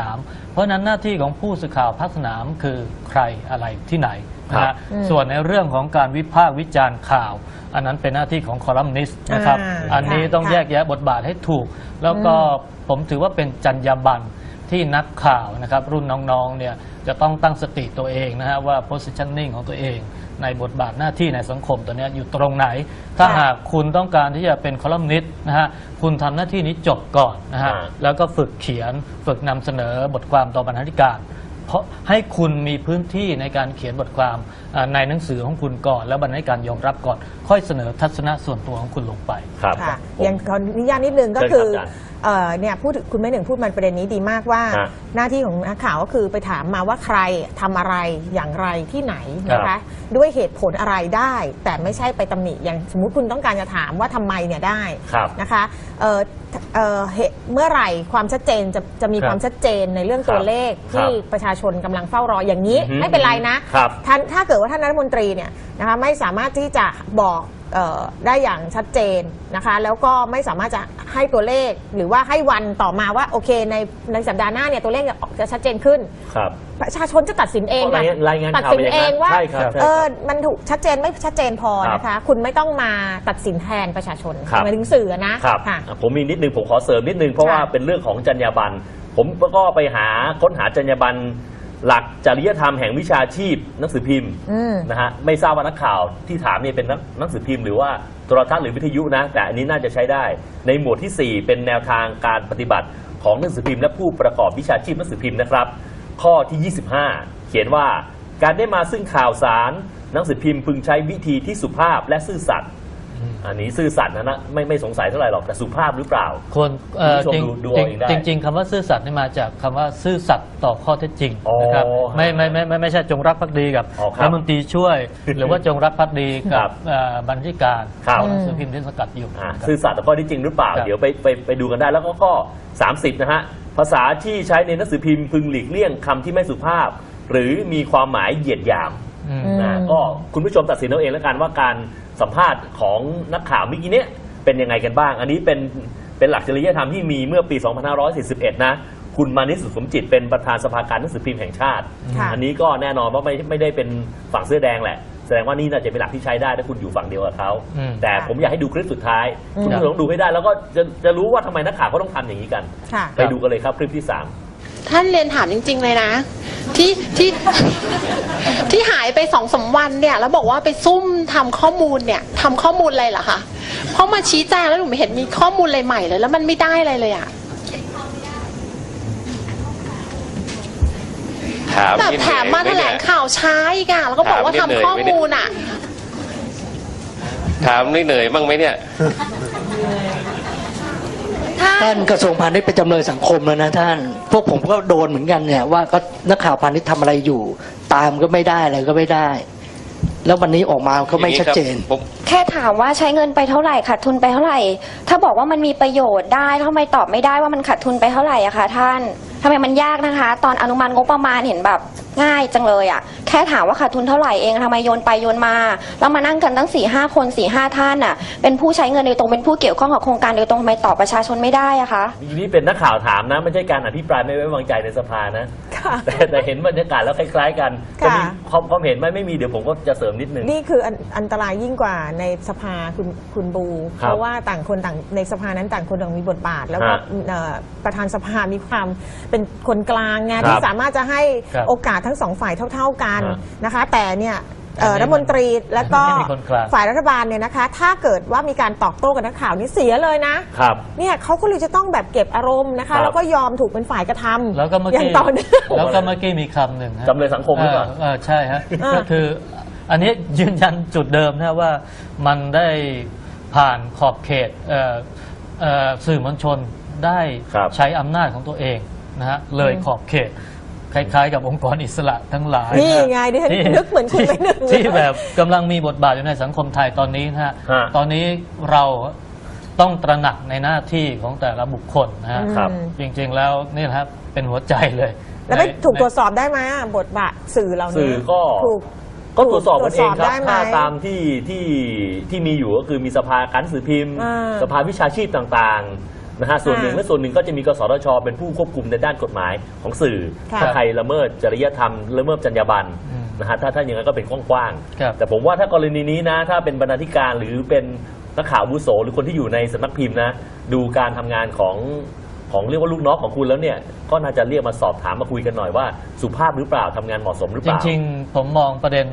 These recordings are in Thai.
สนามเพราะฉะนั้นหน้าที่ของผู้สื่อข่าวภาคสนามคือใครอะไรที่ไหนนะครัฮะบอืมส่วนในเรื่องของการวิพากษ์วิจารณ์ข่าว อันนั้นเป็นหน้าที่ของคอลัมนิสต์นะครับ อ่าอันนี้ค่ะต้องค่ะแยกแยะบทบาทให้ถูก แล้วก็ผมถือว่าเป็นจรรยาบรรณที่นักข่าวนะครับรุ่นน้องๆเนี่ยจะต้องตั้งสติตัวเองนะฮะว่า positioning ของตัวเอง ในบทบาทหน้าที่ในสังคมตัวเนี้ยอยู่ตรงไหน ถ้าค่ะหากคุณต้องการที่จะเป็นคอลัมนิสต์นะฮะคุณทำหน้าที่นี้จบก่อนนะฮะอ่าแล้วก็ฝึกเขียนฝึกนำเสนอบทความต่อบรรณาธิการเพราะให้คุณมีพื้นที่ในการเขียนบทความอ่าในหนังสือของคุณก่อน แล้วบรรณาธิการยอมรับก่อน ค่อยเสนอทัศนะส่วนตัวของคุณลงไปครับค่ะผมยังขออนุญาตนิดนึงก็เชิญครับคืออาจารย์ เอ่อเนี่ยพูดคุณแม่หนึ่งพูดมันประเด็นนี้ดีมากว่า ฮะหน้าที่ของนักข่าวก็คือไปถามมาว่าใครทำอะไรอย่างไรที่ไหนนะครัคะบด้วยเหตุผลอะไรได้ แต่ไม่ใช่ไปตำหนิอย่างสมมุติคุณต้องการจะถามว่าทำไมเนี่ยได้ครับ นะคะเอ่อเอ่อเหตุเมื่อไหร่ความชัดเจนจะจะมีครับความชัดเจนในเรื่องตัวเลขครับที่ประชาชนกำลังเฝ้ารออย่างนี้ อือฮึไม่เป็นไรนะครับท่านถ้าเกิดว่าท่านรัฐมนตรีเนี่ยนะคะไม่สามารถที่จะบอกเอ่อได้อย่างชัดเจนนะคะแล้วก็ไม่สามารถจะให้ตัวเลขหรือว่าให้วันต่อมาว่าโอเคในในสัปดาห์หน้าเนี่ยตัวเลขจะชัดเจนขึ้น ครับประชาชนจะตัดสินเองเพราะรายงานรายงานตัดข่าวสินเป็นอย่างเอนั้งนว่าใช่ครับใช่เอคอรับมันถูกชัดเจนไม่ชัดเจนพอนะคะ คุณไม่ต้องมาตัดสินแทนประชาชนครับ หมายถึงสื่อนะครับ ค่ะอะผมมีนิดนึงผมขอเสริมนิดนึงเพราะค่ะว่าเป็นเรื่องของจรรยาบรรณผมก็ไปหาค้นหาจรรยาบรรณหลักจริยธรรมแห่งวิชาชีพหนังสือพิมพ์อืมนะฮะไม่ทราบว่านักข่าวที่ถามเนี่ยเป็นนักหนังสือพิมพ์หรือว่าโทรทัศน์หรือวิทยุนะ แต่อันนี้น่าจะใช้ได้ ในหมวดที่ 4 เป็นแนวทางการปฏิบัติของหนังสือพิมพ์และผู้ประกอบวิชาชีพหนังสือพิมพ์นะครับ ข้อที่ 25 เขียนว่าการได้มาซึ่งข่าวสาร หนังสือพิมพ์พึงใช้วิธีที่สุภาพและซื่อสัตย์ อันนี้ซื่อสัตย์นะนะไม่ไม่สงสัยเท่าไหร่หรอกแต่สุภาพหรือเปล่าควรเอ่อคุณจริผู้งชมดูดูเอาเองได้จริงจริงๆคำว่าซื่อสัตย์นี่มาจากคำว่าซื่อสัตย์ต่อข้อเท็จจริงอ๋อนะครับฮะไม่ไม่ไม่ไม่ไม่ใช่จงรักภักดีกับอ๋อครับรัฐมนตรีช่วย หรือว่าจงรักภักดีครักับบเอ่อบรรณาธิการครับ ของหนังสือพิมพ์ที่สกัดอยู่อ่านะครับ ซื่อสัตย์ต่อข้อที่จริงหรือเปล่า ครับ เดี๋ยวไปไปไปดูกันได้แล้วก็ข้อ 30 นะฮะ ภาษาที่ใช้ในหนังสือพิมพ์พึงหลีกเลี่ยงคำที่ไม่สุภาพ หรือมีความหมายเหยียดหยามอืมอืม นะก็คุณผู้ชมตัดสินเอาเองแล้วกันว่าการสัมภาษณ์ของนักข่าวเมื่อกี้เนี้ยเป็นยังไงกันบ้าง อันนี้เป็นเป็นหลักจริยธรรมที่มีเมื่อปี 2541 นะ คุณมานิสสุขสมจิตเป็นประธานสภาการหนังสือพิมพ์แห่งชาติ ค่ะ อันนี้ก็แน่นอนว่าไม่ไม่ได้เป็นฝั่งเสื้อแดงแหละ แสดงว่านี่น่าจะเป็นหลักที่ใช้ได้ถ้าคุณอยู่ฝั่งเดียวกับเขา อืม แต่ผมอยากให้ดูคลิปสุดท้ายอืมคุณผู้ชมต้องดูให้ได้ แล้วก็จะจะรู้ว่าทำไมนักข่าวเขาต้องทำอย่างนี้กัน ค่ะ ไปดูกันเลยครับคลิปที่สาม ท่านเรียนถามจริง ๆ เลยนะ ที่ที่ที่หายไปสองสามวันเนี่ย แล้วบอกว่าไปซุ่มทำข้อมูลเนี่ยทำข้อมูลอะไรเหรอคะเพราะมาชี้แจงแล้วหนูไม่เห็นมีข้อมูลอะไรใหม่เลย แล้วมันไม่ได้อะไรเลยอะถามแบบนี่แถมมาแถลงข่าวช้าอีกอะแล้วก็บอกว่าทำข้อมูลอะถามนี่เหนื่อยบ้างไหมเนี่ย ท่านกระทรวงพาณิชย์เป็นจำเลยสังคมแล้วนะท่าน พวกผมก็โดนเหมือนกันเนี่ยว่าก็นักข่าวพาณิชย์ทำอะไรอยู่ ตามก็ไม่ได้อะไรก็ไม่ได้ แล้ววันนี้ออกมาก็ไม่ชัดเจน ผมแค่ถามว่าใช้เงินไปเท่าไหร่ขาดทุนไปเท่าไหร่ ถ้าบอกว่ามันมีประโยชน์ได้ทำไมตอบไม่ได้ว่ามันขาดทุนไปเท่าไหร่อะคะท่านทำไมมันยากนะคะ ตอนอนุมัติงบประมาณเห็นแบบ ง่ายจังเลยอะแค่ถามว่าขาดทุนเท่าไหร่เองทำไมโยนไปโยนมา แล้วมานั่งกันตั้งสี่ห้าคนสี่ห้าท่านอะเป็นผู้ใช้เงินโดยตรงเป็นผู้เกี่ยวข้องกับโครงการโดยตรงทำไมตอบประชาชนไม่ได้อะคะนี่เป็นนักข่าวถามนะไม่ใช่การอภิปรายไม่ไว้วางใจในสภานะค่ะ แต่แต่เห็นบรรยากาศแล้วคล้ายๆ กันค่ะ จะมีความความเห็นไหมไม่มีเดี๋ยวผมก็จะเสริมนิดนึง นี่คืออันอันตรายยิ่งกว่าในสภาคุณคุณบู ครับเพราะว่าต่างคนต่างในสภานั้นต่างคนต่างมีบทบาท แล้วก็ฮะเอ่อประธานสภามีความเป็นคนกลางไงครับที่สามารถจะให้ครับ โอกาสทั้งสองฝ่ายเท่า ๆกันฮะนะคะ แต่เนี่ยเอ่ออันนี้รัฐมนตรีแล้วก็ไม่มีคนกลาง ฝ่ายรัฐบาลเนี่ยนะคะ ถ้าเกิดว่ามีการตอบโต้กับนักข่าวนี่เสียเลยนะ ครับ เนี่ยเขาก็เลยจะต้องแบบเก็บอารมณ์นะครัคะ บ แล้วก็ยอมถูกเป็นฝ่ายกระทำแล้วก็เมื่ออย่างกี้ต่อเนื่อง แล้วก็เมื่อกี้มีคำหนึ่งฮะจำเลยสังคมหรือเปล่า เออใช่ฮะอ่า ก็คืออันนี้ยืนยันจุดเดิมนะว่ามันได้ผ่านขอบเขตเอ่อเอ่อสื่อมวลชนได้ครับ ใช้อำนาจของตัวเองนะฮะเลยขอบเขต คล้ายๆ กับองค์กรอิสระทั้งหลายนี่ะฮะไงดิฉันที่นึกเหมือนคุณไม่นึกเลยที่แบบกำลังมีบทบาทอยู่ในสังคมไทยตอนนี้นะฮะฮะตอนนี้เราต้องตระหนักในหน้าที่ของแต่ละบุคคลนะฮะครับจริงๆแล้วนี่นะครับเป็นหัวใจเลย แล้วไม่ในถูกในตรวจสอบได้ไหมอะบทบาทสื่อเราสื่เนี่ยอก็ถูกก็ตรวจสอบกันเองคตรวจสอบได้รับไหมถ้าตามที่ที่ที่มีอยู่ก็คือมีสภาการหนังสือพิมพ์อ่าสภาวิชาชีพต่างๆ นะฮะส่วนหนึ่งอ่าและส่วนหนึ่งก็จะมีกสทช เป็นผู้ควบคุมในด้านกฎหมายของสื่อ ค่ะถ้าใครละเมิดจริยธรรมละเมิดจรรยาบรรณอืมนะฮะถ้าถ้าอย่างนั้นก็เป็นกว้างครับๆแต่ผมว่าถ้ากรณีนี้นะ ถ้าเป็นบรรณาธิการหรือเป็นนักข่าวอาวุโสหรือคนที่อยู่ในสำนักพิมพ์นะ ดูการทำงานของของเรียกว่าลูกน้องของคุณแล้วเนี่ย ก็น่าจะเรียกมาสอบถามมาคุยกันหน่อยว่าสุภาพหรือเปล่าทำงานเหมาะสมหรือจเปล่า ริงๆ ผมมองประเด็น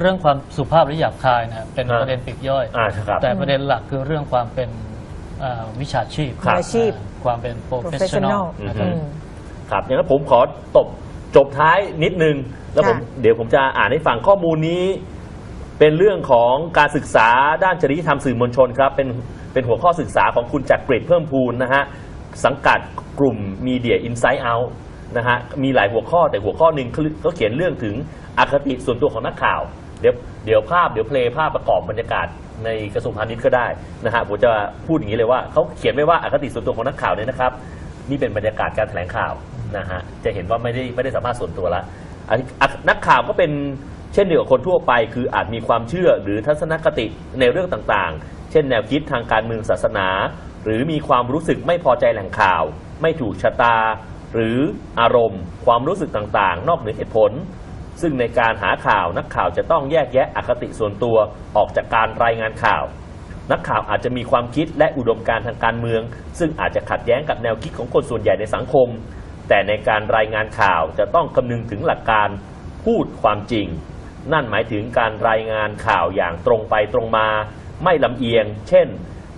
เรื่องความสุภาพหรือหยาบคายนะเป็นอ่า ประเด็นปลีกย่อย อ่าครับ แต่ประเด็นหลักคือเรื่องความเป็น เอ่อวิชาชีพครับ อาชีพอ่าความเป็น professional professional นะครับ อืม ครับอย่างนั้นผมขอตบจบท้ายนิดนึง แล้วผมค่ะเดี๋ยวผมจะอ่านให้ฟังข้อมูลนี้ เป็นเรื่องของการศึกษาด้านจริยธรรมสื่อมวลชนครับ เป็นเป็นหัวข้อศึกษาของคุณจักรกริดเพิ่มพูนนะฮะ สังกัดกลุ่ม Media Insight Out นะฮะ มีหลายหัวข้อแต่หัวข้อหนึ่งเขาเขาเขียนเรื่องถึงอคติส่วนตัวของนักข่าว เดี๋ยวเดี๋ยวภาพเดี๋ยวเพลย์ภาพประกอบบรรยากาศ ในกระทรวงพาณิชย์ก็ได้นะฮะผมจะพูดอย่างนี้เลยว่าเขาเขียนไว้ว่าอคติส่วนตัวของนักข่าวเนี่ยนะครับ นี่เป็นบรรยากาศการแถลงข่าวนะฮะจะเห็นว่าไม่ได้ไม่ได้สามารถส่วนตัวละอันอะนักข่าวก็เป็นเช่นเดียวกับคนทั่วไป คืออาจมีความเชื่อหรือทัศนคติในเรื่องต่างๆ เช่น แนวคิดทางการเมืองศาสนา หรือมีความรู้สึกไม่พอใจแหล่งข่าว ไม่ถูกชะตา หรืออารมณ์ ความรู้สึกต่างๆ นอกเหนือเหตุผล ซึ่งในการหาข่าวนักข่าวจะต้องแยกแยะอคติส่วนตัวออกจากการรายงานข่าว นักข่าวอาจจะมีความคิดและอุดมการทางการเมือง ซึ่งอาจจะขัดแย้งกับแนวคิดของคนส่วนใหญ่ในสังคม แต่ในการรายงานข่าวจะต้องคำนึงถึงหลักการพูดความจริง นั่นหมายถึงการรายงานข่าวอย่างตรงไปตรงมา ไม่ลำเอียง เช่น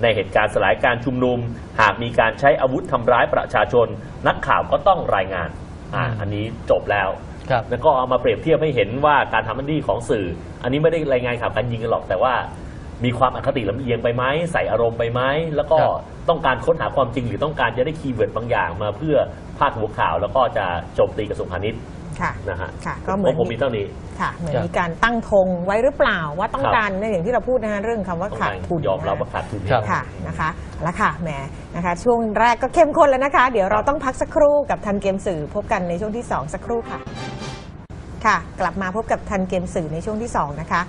ในเหตุการณ์สลายการชุมนุม หากมีการใช้อาวุธทำร้ายประชาชน นักข่าวก็ต้องรายงานอ่าอันนี้จบแล้ว ครับแล้วก็เอามาเปรียบเทียบให้เห็นว่าการทำหน้าที่ของสื่อ อันนี้ไม่ได้รายงานข่าวการยิงกันหรอกแต่ว่า มีความอคติลำเอียงไปไหมใส่อารมณ์ไปไหมแล้วก็ครับ ต้องการค้นหาความจริงหรือต้องการจะได้คีย์เวิร์ดบางอย่างมาเพื่อพาดหัวข่าว แล้วก็จะโจมตีกระทรวงพาณิชย์ค่ะ นะฮะค่ะก็เหมือน ผมมีเท่านี้ ค่ะเหมือนครับมีการตั้งธงไว้หรือเปล่าว่าต้องครับ การในอย่างที่เราพูดนะฮะเรื่องคำว่าต้องขาดการทุนยอมรับนะว่าขาดทุน ครับ ค่ะนะคะเอาละค่ะแหมนะคะ ช่วงแรกก็เข้มข้นแล้วนะคะ เดี๋ยวเราต้องพักสักครู่กับทันเกมสื่อพบกันในช่วงที่2สักครู่ค่ะ ค่ะ กลับมาพบกับทันเกมสื่อในช่วงที่ 2 นะคะ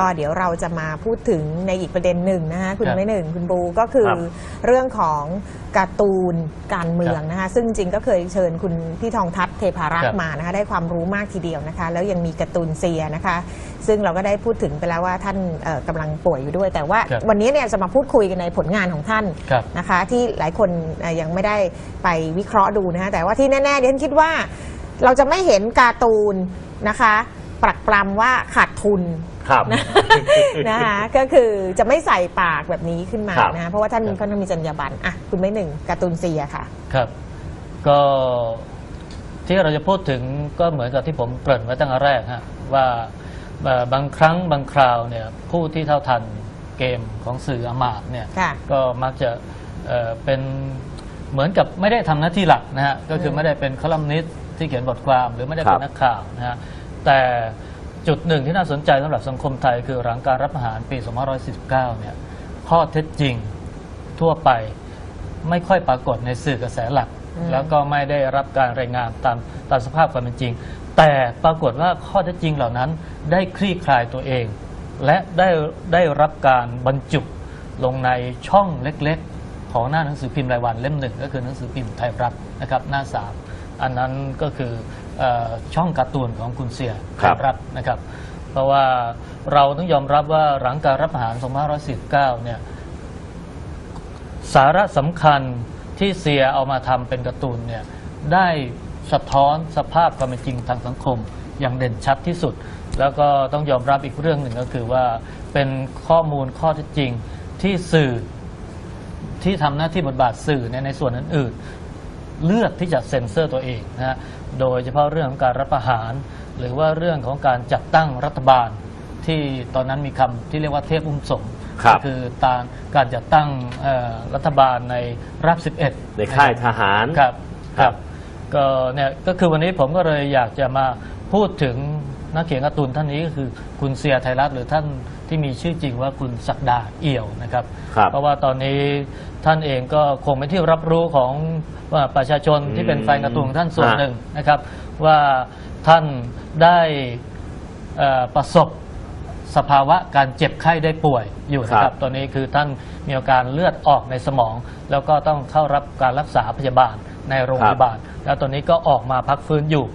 ก็เดี๋ยวเราจะมาพูดถึงในอีกประเด็นหนึ่งนะคะคุณครับไม่หนึ่งคุณบูก็คือครับเรื่องของการ์ตูนการเมืองนะคะ ซึ่งจริงก็เคยเชิญคุณพี่ทองทัพเทพารักครัษ์บ มานะคะ ได้ความรู้มากทีเดียวนะคะ แล้วยังมีการ์ตูนเซียนะคะ ซึ่งเราก็ได้พูดถึงไปแล้วว่าท่านเอ่อกำลังป่วยอยู่ด้วย แต่ว่าครับวันนี้เนี่ยจะมาพูดคุยกันในผลงานของท่านครับ นะคะ ที่หลายคนเอ่อยังไม่ได้ไปวิเคราะห์ดูนะคะแต่ว่าที่แน่ๆดิฉันคิดว่า เราจะไม่เห็นการ์ตูนนะคะ ปรักปรำว่าขาดทุนครับ นะ นะคะก็คือจะไม่ใส่ปากแบบนี้ขึ้นมาครับ นะคะเพราะว่าท่านครับค่อนข้างมีจรรยาบรรณอะคุณไม่หนึ่งการ์ตูนเซียค่ะ ครับ ก็ที่เราจะพูดถึงก็เหมือนกับที่ผมเกริ่นไว้ตั้งแต่แรกฮะว่าเอ่อบางครั้งบางคราวเนี่ยผู้ที่เท่าทันเกมของสื่ออมาตย์เนี่ยค่ะก็มักจะเอ่อเป็นเหมือนกับไม่ได้ทำหน้าที่หลักนะฮะก็คือมไม่ได้เป็นคอลัมนิสต์ ที่เขียนบทความหรือไม่ได้เป็ครันบนักข่าวนะฮะแต่จุดหนึ่งที่น่าสนใจสำหรับสังคมไทยคือหลังการรัฐประหารปี2549 เนี่ยข้อเท็จจริงทั่วไปไม่ค่อยปรากฏในสื่อกระแสหลักอืมแล้วก็ไม่ได้รับการรายงานตามตามสภาพความเป็นจริง แต่ปรากฏว่าข้อเท็จจริงเหล่านั้นได้คลี่คลายตัวเอง และได้ได้รับการบรรจุลงในช่องเล็กๆ ของหน้าหนังสือพิมพ์รายวันเล่มหนึ่งก็คือหนังสือพิมพ์ไทยรัฐนะครับหน้าสาม อันนั้นก็คือเออช่องการ์ตูนของคุณเสียไทครับยรัฐนะครับ เพราะว่าเราต้องยอมรับว่าหลังการรัฐประหาร2549เนี่ยสาระสำคัญที่เสียเอามาทำเป็นการ์ตูนเนี่ยได้สะท้อนสภาพความเป็นจริงทางสังคมอย่างเด่นชัดที่สุด แล้วก็ต้องยอมรับอีกเรื่องหนึ่งก็คือว่าเป็นข้อมูลข้อเท็จจริงที่สื่อที่ทำหน้าที่บทบาทสื่อเนี่ยในส่วนอื่นๆ เลือกที่จะเซ็นเซอร์ตัวเองนะฮะโดยเฉพาะเรื่องของการรับประหาร หรือว่าเรื่องของการจัดตั้งรัฐบาล ที่ตอนนั้นมีคำที่เรียกว่าเทพอุ้มสมครับ ก็คือตามการจัดตั้งเอ่อรัฐบาลในราบ 11 ในค่ายทหาร ครับคครัรับบ ก็เนี่ยก็คือวันนี้ผมก็เลยอยากจะมาพูดถึง นักเขียนการ์ตูนท่านนี้ก็คือคุณเสียไทยรัฐหรือท่านที่มีชื่อจริงว่าคุณศักดาเอี่ยวนะครับ ครับเพราะว่าตอนนี้ท่านเองก็คงเป็นที่รับรู้ของว่าประชาชนที่เป็นแฟนการ์ตูนของท่านส่วนฮะหนึ่งนะครับ ว่าท่านได้เอ่อประสบสภาวะการเจ็บไข้ได้ป่วยอยู่นะคครัรับ บ ตอนนี้คือท่านมีอาการเลือดออกในสมอง แล้วก็ต้องเข้ารับการรักษาพยาบาลในโรงพยาบาล แล้วตอนนี้ก็ออกมาพักฟื้นอยู่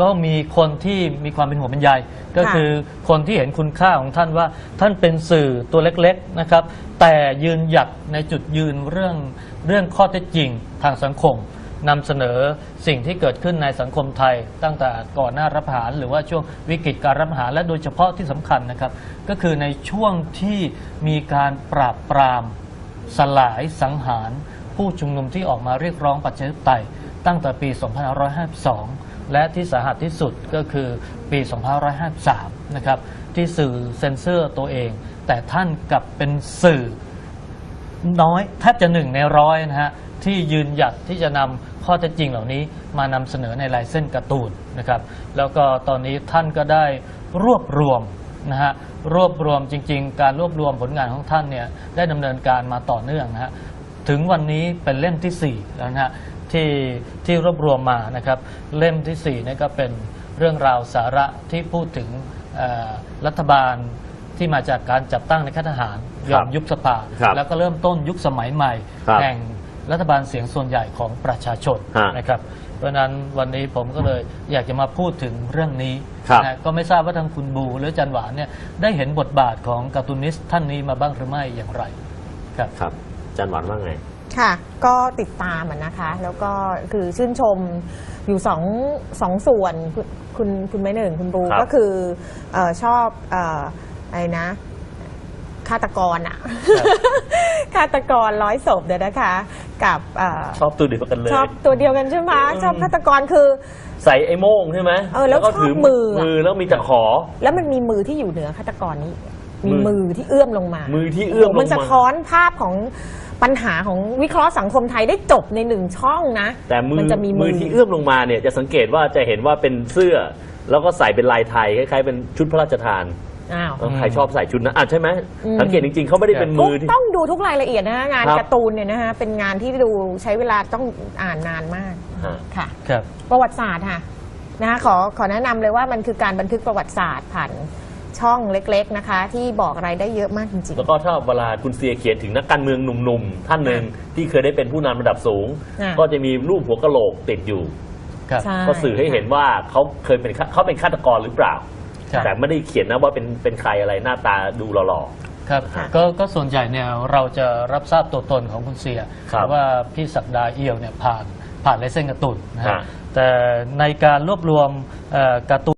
ก็มีคนที่มีความเป็นห่วงเป็นใยก็ค่ะคือคนที่เห็นคุณค่าของท่านว่าท่านเป็นสื่อตัวเล็กๆนะครับ แต่ยืนหยัดในจุดยืนเรื่องเรื่องข้อเท็จจริงทางสังคมนำเสนอสิ่งที่เกิดขึ้นในสังคมไทย ตั้งแต่ก่อนหน้ารัฐประหารหรือว่าช่วงวิกฤตการรัฐประหารและโดยเฉพาะที่สำคัญนะครับ ก็คือในช่วงที่มีการปราบปราม สลายสังหาร ผู้ชุมนุมที่ออกมาเรียกร้องประชาธิปไตยตั้งแต่ปี 2552 และที่สาหัสที่สุดก็คือปี 2553 นะครับ ที่สื่อเซ็นเซอร์ตัวเอง แต่ท่านกลับเป็นสื่อน้อยแทบจะหนึ่งในร้อยนะฮะ ที่ยืนหยัดที่จะนำข้อเท็จจริงเหล่านี้มานำเสนอในลายเส้นการ์ตูนนะครับ แล้วก็ตอนนี้ท่านก็ได้รวบรวมนะฮะรวบรวมจริง ๆ การรวบรวมผลงานของท่านเนี่ยได้ดำเนินการมาต่อเนื่องนะฮะถึงวันนี้เป็นเล่มที่ 4 แล้วนะฮะ ที่ที่รวบรวมมานะครับ เล่มที่4นี่ก็เป็นเรื่องราวสาระที่พูดถึงเอ่อรัฐบาลที่มาจากการจัดตั้งในข้าทหารยอมยุบสภาครับแล้วก็เริ่มต้นยุคสมัยใหม่ครับแห่งรัฐบาลเสียงส่วนใหญ่ของประชาชนฮะนะครับ เพราะฉะนั้นวันนี้ผมก็เลยอยากจะมาพูดถึงเรื่องนี้ครับนะก็ไม่ทราบว่าทางคุณบูหรืออาจันหวานเนี่ยได้เห็นบทบาทของการ์ตูนิสต์ท่านนี้มาบ้างหรือไม่อย่างไร ครับครับจันหวานว่าไง ค่ะก็ติดตามอะนะคะ แล้วก็คือชื่นชมอยู่สองสองส่วนคุณคุณคุณไม่หนึ่งคุณบูครับก็คือเออชอบเอออะไรนะฆาตกรอะครับฆาตกรร้อยศพเดี๋ยวนะคะ กับเออชอบตัวเดียวกันเลย ชอบตัวเดียวกันใช่ไหมเออชอบฆาตกรคือ ใส่ไอ้โม่งใช่ไหมเออแล้วก็ชอบมืออะ มือแล้วมีตะขอ แล้วมันมีมือที่อยู่เหนือฆาตกรนี้ มีมือ มือที่เอื้อมลงมามือที่เอื้อมลงมามันสะท้อนภาพของ ปัญหาของวิเคราะห์สังคมไทยได้จบในหนึ่งช่องนะแต่มือจะมีมือที่เอื้อมลงมาเนี่ยจะสังเกตว่าจะเห็นว่าเป็นเสื้อ แล้วก็ใส่เป็นลายไทยคล้ายๆเป็นชุดพระราชทานอ้าว เออใครชอบใส่ชุดนะอะใช่ไหมอืม สังเกตจริงๆเขาไม่ได้เป็นทุมืกอที่ ต้องดูทุกรายละเอียดนะฮะงานครับ การ์ตูนเนี่ยนะฮะเป็นงานที่ดูใช้เวลาต้องอ่านนานมากฮะ ค่ะ ครับ ประวัติศาสตร์ค่ะนะคะขอขอแนะนำเลยว่ามันคือการบันทึกประวัติศาสตร์ผ่าน ช่องเล็กๆนะคะ ที่บอกอะไรได้เยอะมากจริง แล้วก็ถ้าเวลาคุณเซียเขียนถึงนักการเมืองหนุ่มๆ ท่านหนึ่งที่เคยได้เป็นผู้นำระดับสูงอ่าก็จะมีรูปหัวกะโหลกติดอยู่ ครับใช่ก็สื่อให้เห็นว่าเขาเคยเป็นฆาเขาเป็นฆาตกรหรือเปล่า ครับ แต่ไม่ได้เขียนนะว่าเป็นเป็นใครอะไรหน้าตาดูหล่อ ครับค่ะ ก็ก็ส่วนใหญ่เนี่ยเราจะรับทราบตัวตนของคุณเสียครับ ว่าพี่ศักดาเอี่ยวเนี่ยผ่านผ่านลายเส้นการ์ตูนนะฮะฮะแต่ในการรวบรวมเอ่อการ์ตูน